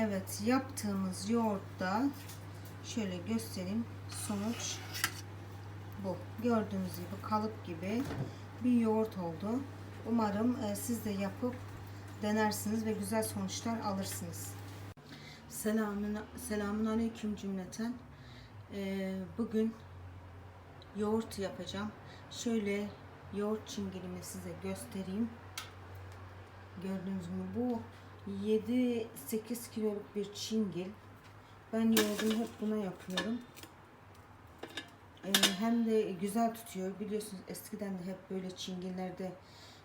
Evet yaptığımız yoğurtta şöyle göstereyim sonuç bu. Gördüğünüz gibi kalıp gibi bir yoğurt oldu. Umarım e, siz de yapıp denersiniz ve güzel sonuçlar alırsınız. Selamun, selamun aleyküm cümleten. E, bugün yoğurt yapacağım. Şöyle yoğurt çingilimi size göstereyim. Gördüğünüz gibi bu 7-8 kiloluk bir çingil. Ben yoğurdumu hep buna yapıyorum. Ee, hem de güzel tutuyor. Biliyorsunuz eskiden de hep böyle çingillerde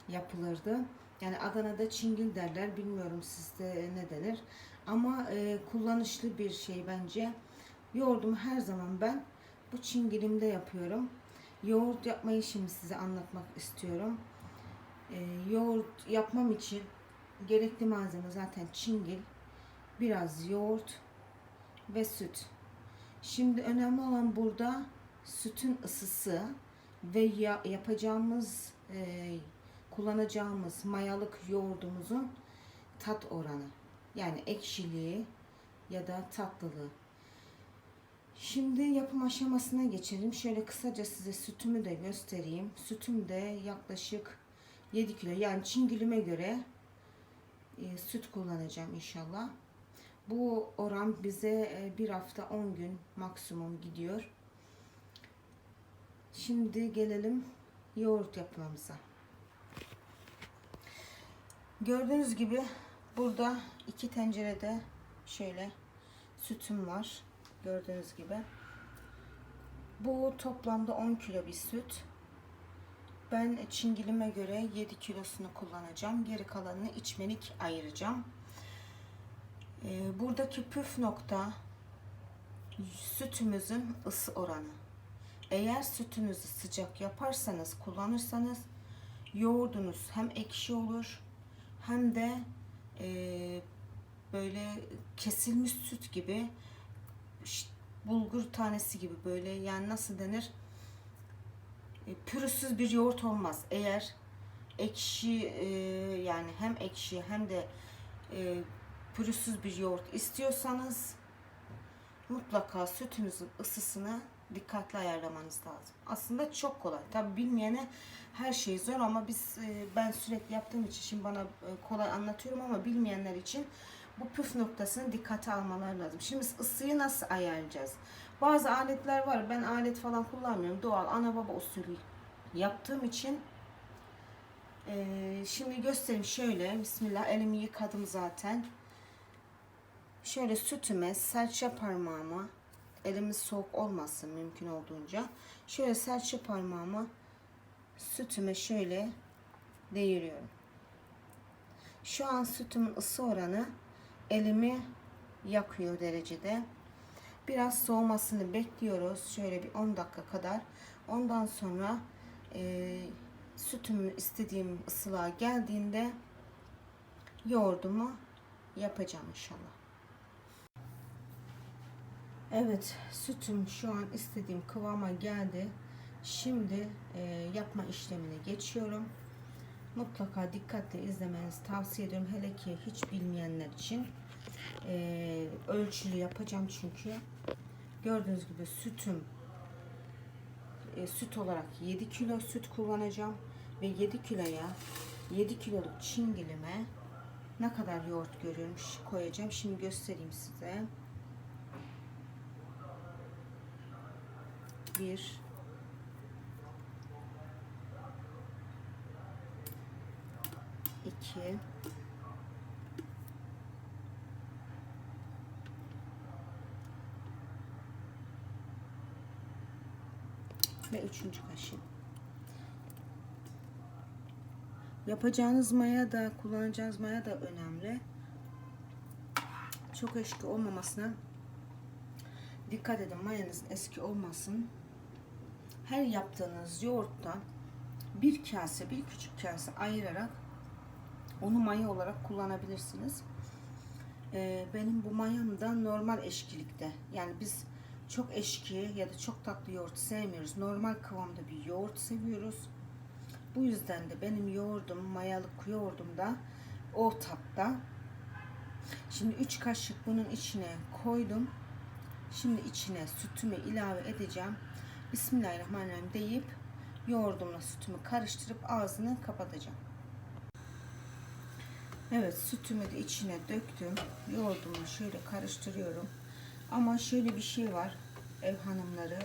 yapılırdı. Yani Adana'da çingil derler. Bilmiyorum sizde ne denir. Ama e, kullanışlı bir şey bence. Yoğurdumu her zaman ben bu çingilimde yapıyorum. Yoğurt yapmayı şimdi size anlatmak istiyorum. Ee, yoğurt yapmam için gerekli malzeme zaten çingil, biraz yoğurt ve süt. Şimdi önemli olan burada sütün ısısı ve ya, yapacağımız e, kullanacağımız mayalık yoğurdumuzun tat oranı. Yani ekşiliği ya da tatlılığı. Şimdi yapım aşamasına geçelim. Şöyle kısaca size sütümü de göstereyim. Sütüm de yaklaşık 7 kilo. Yani çingilime göre e, süt kullanacağım inşallah. Bu oran bize e, bir hafta 10 gün maksimum gidiyor. Şimdi gelelim yoğurt yapmamıza. Gördüğünüz gibi burada iki tencerede şöyle sütüm var. Gördüğünüz gibi. Bu toplamda 10 kilo bir süt. Ben çingilime göre 7 kilosunu kullanacağım. Geri kalanını içmelik ayıracağım. Ee, buradaki püf nokta sütümüzün ısı oranı. Eğer sütünüzü sıcak yaparsanız, kullanırsanız yoğurdunuz hem ekşi olur hem de e, böyle kesilmiş süt gibi bulgur tanesi gibi böyle yani nasıl denir pürüzsüz bir yoğurt olmaz. Eğer ekşi e, yani hem ekşi hem de e, pürüzsüz bir yoğurt istiyorsanız mutlaka sütünüzün ısısını dikkatli ayarlamanız lazım. Aslında çok kolay. Tabi bilmeyene her şey zor ama biz ben sürekli yaptığım için şimdi bana kolay anlatıyorum ama bilmeyenler için bu püf noktasını dikkate almaları lazım. Şimdi ısıyı nasıl ayarlayacağız? Bazı aletler var. Ben alet falan kullanmıyorum. Doğal ana baba usulü yaptığım için ee, şimdi göstereyim şöyle. Bismillah elimi yıkadım zaten. Şöyle sütüme serçe parmağıma elimiz soğuk olmasın mümkün olduğunca. Şöyle serçe parmağıma sütüme şöyle değiriyorum. Şu an sütümün ısı oranı elimi yakıyor derecede. Biraz soğumasını bekliyoruz. Şöyle bir 10 dakika kadar. Ondan sonra e, sütüm istediğim ısılığa geldiğinde yoğurdumu yapacağım inşallah. Evet sütüm şu an istediğim kıvama geldi. Şimdi e, yapma işlemine geçiyorum. Mutlaka dikkatle izlemenizi tavsiye ediyorum. Hele ki hiç bilmeyenler için e, ölçülü yapacağım çünkü. Gördüğünüz gibi sütüm e, süt olarak 7 kilo süt kullanacağım ve 7 kiloya 7 kiloluk çingilime ne kadar yoğurt görüyorum koyacağım. Şimdi göstereyim size. Bir iki ve üçüncü kaşık. Yapacağınız maya da kullanacağınız maya da önemli. Çok eski olmamasına dikkat edin. Mayanız eski olmasın. Her yaptığınız yoğurttan bir kase, bir küçük kase ayırarak onu maya olarak kullanabilirsiniz. Ee, benim bu mayam da normal eşkilikte. Yani biz çok eşki ya da çok tatlı yoğurt sevmiyoruz. Normal kıvamda bir yoğurt seviyoruz. Bu yüzden de benim yoğurdum, mayalık yoğurdum da o tatta. Şimdi 3 kaşık bunun içine koydum. Şimdi içine sütümü ilave edeceğim. Bismillahirrahmanirrahim deyip yoğurdumla sütümü karıştırıp ağzını kapatacağım. Evet sütümü de içine döktüm. Yoğurdumu şöyle karıştırıyorum. Ama şöyle bir şey var. Ev hanımları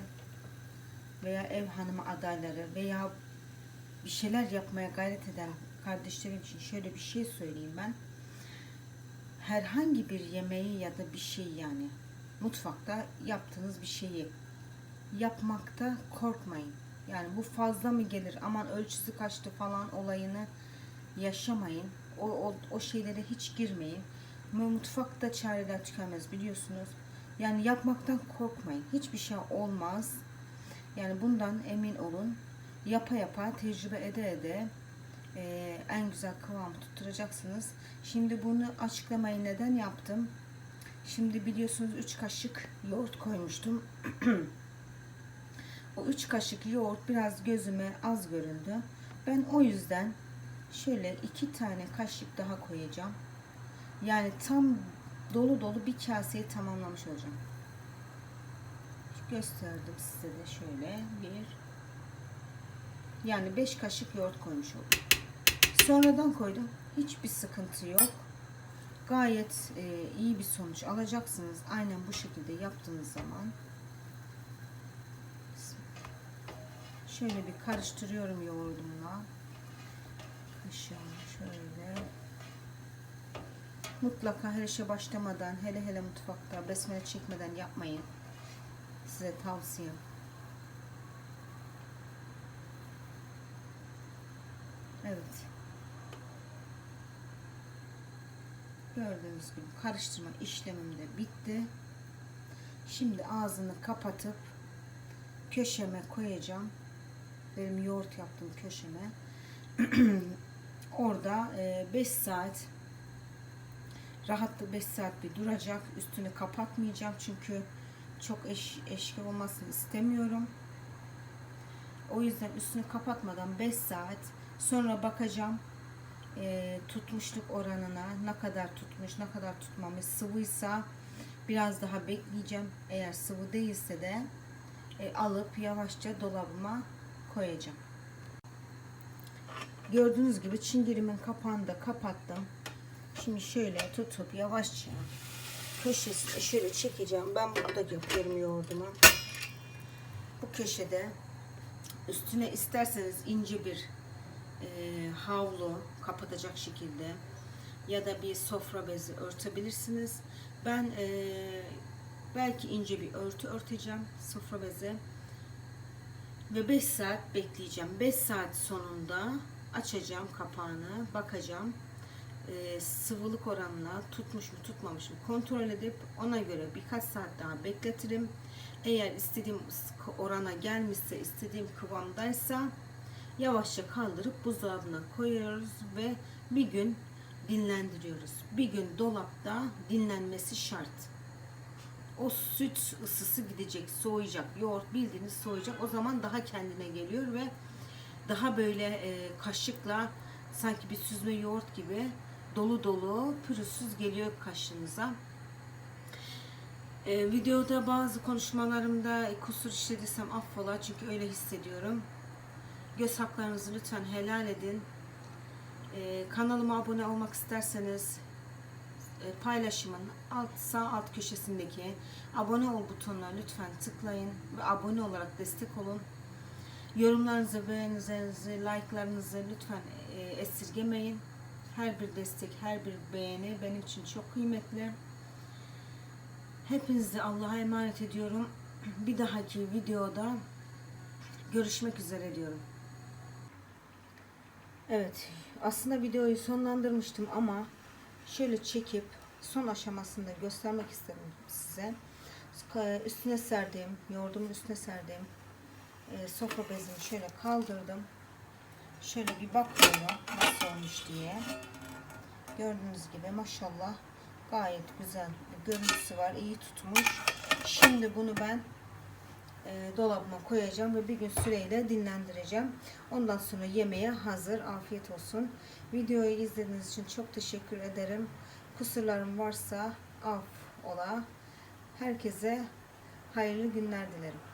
veya ev hanımı adayları veya bir şeyler yapmaya gayret eden kardeşlerim için şöyle bir şey söyleyeyim ben. Herhangi bir yemeği ya da bir şey yani mutfakta yaptığınız bir şeyi yapmakta korkmayın. Yani bu fazla mı gelir aman ölçüsü kaçtı falan olayını yaşamayın. O, o, o şeylere hiç girmeyin. Mutfakta çareler tükenmez biliyorsunuz. Yani yapmaktan korkmayın. Hiçbir şey olmaz. Yani bundan emin olun. Yapa yapa, tecrübe ede ede e, en güzel kıvamı tutturacaksınız. Şimdi bunu açıklamayı neden yaptım? Şimdi biliyorsunuz 3 kaşık yoğurt koymuştum. o 3 kaşık yoğurt biraz gözüme az göründü. Ben o yüzden şöyle 2 tane kaşık daha koyacağım. Yani tam dolu dolu bir kaseyi tamamlamış olacağım. Gösterdim size de şöyle bir yani 5 kaşık yoğurt koymuş oldum. Sonradan koydum. Hiçbir sıkıntı yok. Gayet e, iyi bir sonuç alacaksınız. Aynen bu şekilde yaptığınız zaman. Şöyle bir karıştırıyorum yoğurdumla. Kaşığımı şöyle. Mutlaka her işe başlamadan, hele hele mutfakta besmele çekmeden yapmayın. Size tavsiyem. Evet. Gördüğünüz gibi karıştırma işlemim de bitti. Şimdi ağzını kapatıp köşeme koyacağım. Benim yoğurt yaptığım köşeme. Orada 5 e, saat rahatlı 5 saat bir duracak. Üstünü kapatmayacağım çünkü çok eş, eşki olmasını istemiyorum. O yüzden üstünü kapatmadan 5 saat sonra bakacağım e, tutmuşluk oranına ne kadar tutmuş ne kadar tutmamış sıvıysa biraz daha bekleyeceğim eğer sıvı değilse de e, alıp yavaşça dolabıma koyacağım gördüğünüz gibi çingirimin kapağını da kapattım şimdi şöyle tutup yavaşça köşesine şöyle çekeceğim ben burada yapıyorum yoğurdumu bu köşede üstüne isterseniz ince bir e, havlu kapatacak şekilde ya da bir sofra bezi örtebilirsiniz. Ben e, belki ince bir örtü örteceğim sofra bezi ve 5 saat bekleyeceğim. 5 saat sonunda açacağım kapağını, bakacağım. E, sıvılık oranına tutmuş mu tutmamış mı kontrol edip ona göre birkaç saat daha bekletirim. Eğer istediğim orana gelmişse, istediğim kıvamdaysa yavaşça kaldırıp buzdolabına koyuyoruz ve bir gün dinlendiriyoruz. Bir gün dolapta dinlenmesi şart. O süt ısısı gidecek, soğuyacak. Yoğurt bildiğiniz soğuyacak. O zaman daha kendine geliyor ve daha böyle e, kaşıkla sanki bir süzme yoğurt gibi dolu dolu pürüzsüz geliyor kaşığınıza. E, videoda bazı konuşmalarımda kusur işlediysem affola çünkü öyle hissediyorum. Göz haklarınızı lütfen helal edin. Ee, kanalıma abone olmak isterseniz e, paylaşımın alt sağ alt köşesindeki abone ol butonuna lütfen tıklayın ve abone olarak destek olun. Yorumlarınızı, beğenilerinizi, like'larınızı lütfen e, esirgemeyin. Her bir destek, her bir beğeni benim için çok kıymetli. Hepinizi Allah'a emanet ediyorum. Bir dahaki videoda görüşmek üzere diyorum. Evet aslında videoyu sonlandırmıştım ama şöyle çekip son aşamasında göstermek istedim size. Üstüne serdiğim, yoğurdumun üstüne serdiğim e, sofra bezini şöyle kaldırdım. Şöyle bir bakıyorum nasıl olmuş diye. Gördüğünüz gibi maşallah gayet güzel bir görüntüsü var. iyi tutmuş. Şimdi bunu ben e, dolabıma koyacağım ve bir gün süreyle dinlendireceğim. Ondan sonra yemeğe hazır. Afiyet olsun. Videoyu izlediğiniz için çok teşekkür ederim. Kusurlarım varsa af ola. Herkese hayırlı günler dilerim.